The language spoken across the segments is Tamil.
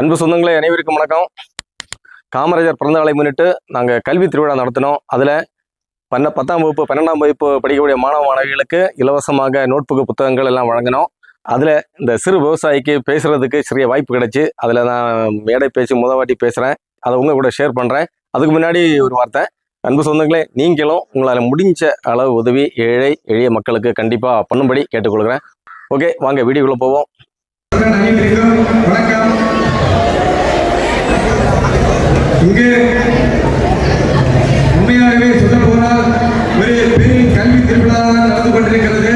அன்பு சொந்தங்களே அனைவருக்கும் வணக்கம். காமராஜர் பிறந்த நாளை முன்னிட்டு நாங்கள் கல்வி திருவிழா நடத்தினோம். அதில் பன்ன பத்தாம் வகுப்பு பன்னெண்டாம் வகுப்பு படிக்கக்கூடிய மாணவ மாணவிகளுக்கு இலவசமாக நோட் புக்கு புத்தகங்கள் எல்லாம் வழங்கினோம். அதில் இந்த சிறு விவசாயிக்கு பேசுகிறதுக்கு சிறிய வாய்ப்பு கிடைச்சி அதில் நான் மேடை பேசி முத வாட்டி பேசுகிறேன் அதை உங்கள் கூட ஷேர் பண்ணுறேன் அதுக்கு முன்னாடி ஒரு வார்த்தை. அன்பு சொந்தங்களே நீங்களும் உங்களால் முடிஞ்ச அளவு உதவி ஏழை எளிய மக்களுக்கு கண்டிப்பாக பண்ணும்படி கேட்டுக்கொள்கிறேன். ஓகே வாங்க வீடியோக்குள்ளே போவோம். வணக்கம். இங்கு உண்மையாகவே சொல்ல போனால் ஒரு பெரும் கல்வி திருவிழா நடந்து கொண்டிருக்கிறது.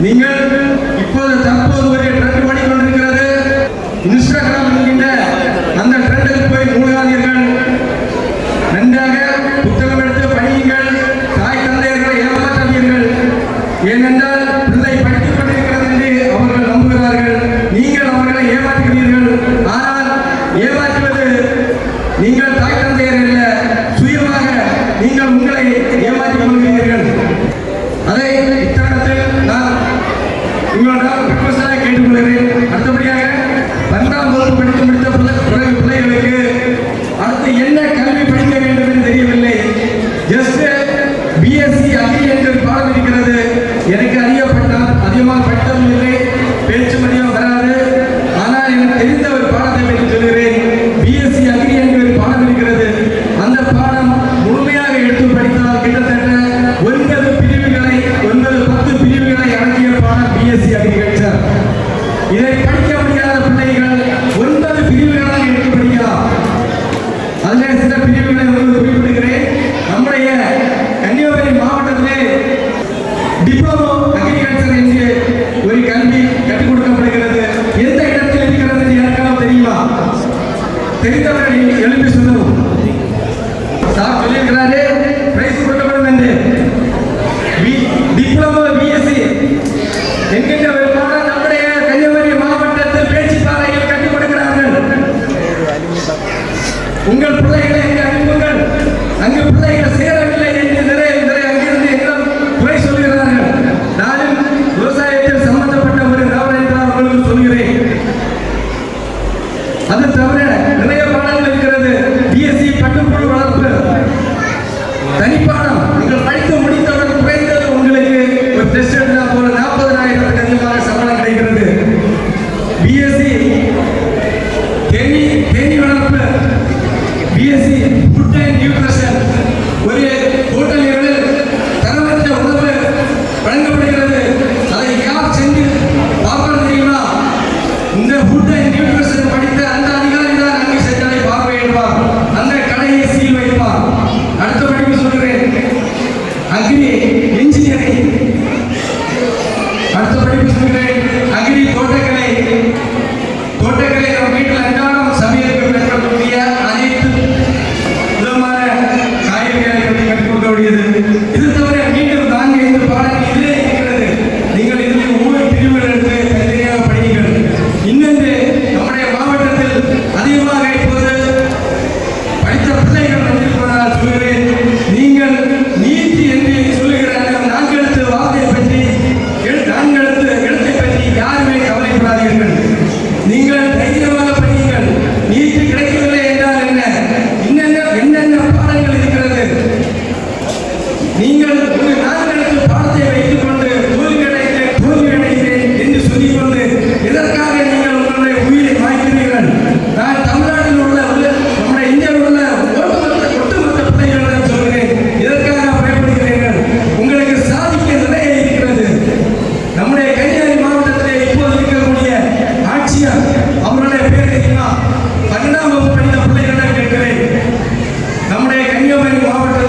你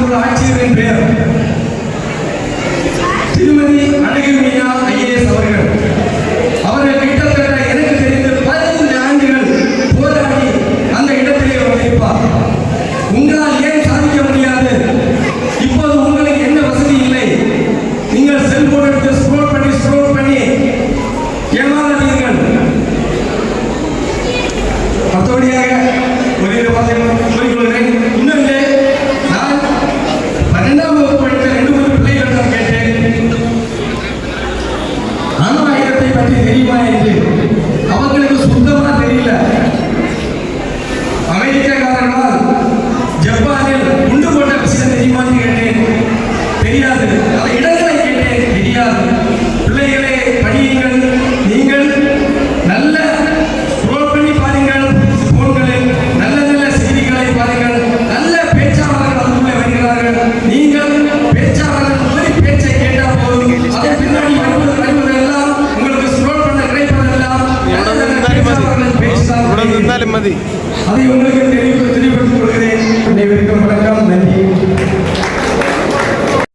ஒரு ஆட்சியரின் பெயர்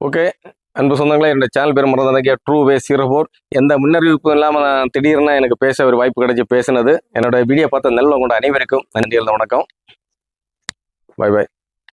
ஓகே. அன்பு சொந்தங்களே என்னோட சேனல் பேர் மறந்தாங்க ட்ரூ வே சீரோ ஃபோர் எந்த முன்னறிவிப்பும் இல்லாமல் நான் திடீர்னு எனக்கு பேச ஒரு வாய்ப்பு கிடைச்சி பேசினது என்னோட வீடியோ பார்த்த நல்ல உங்களோட அனைவருக்கும் நன்றி வணக்கம். பாய் பாய்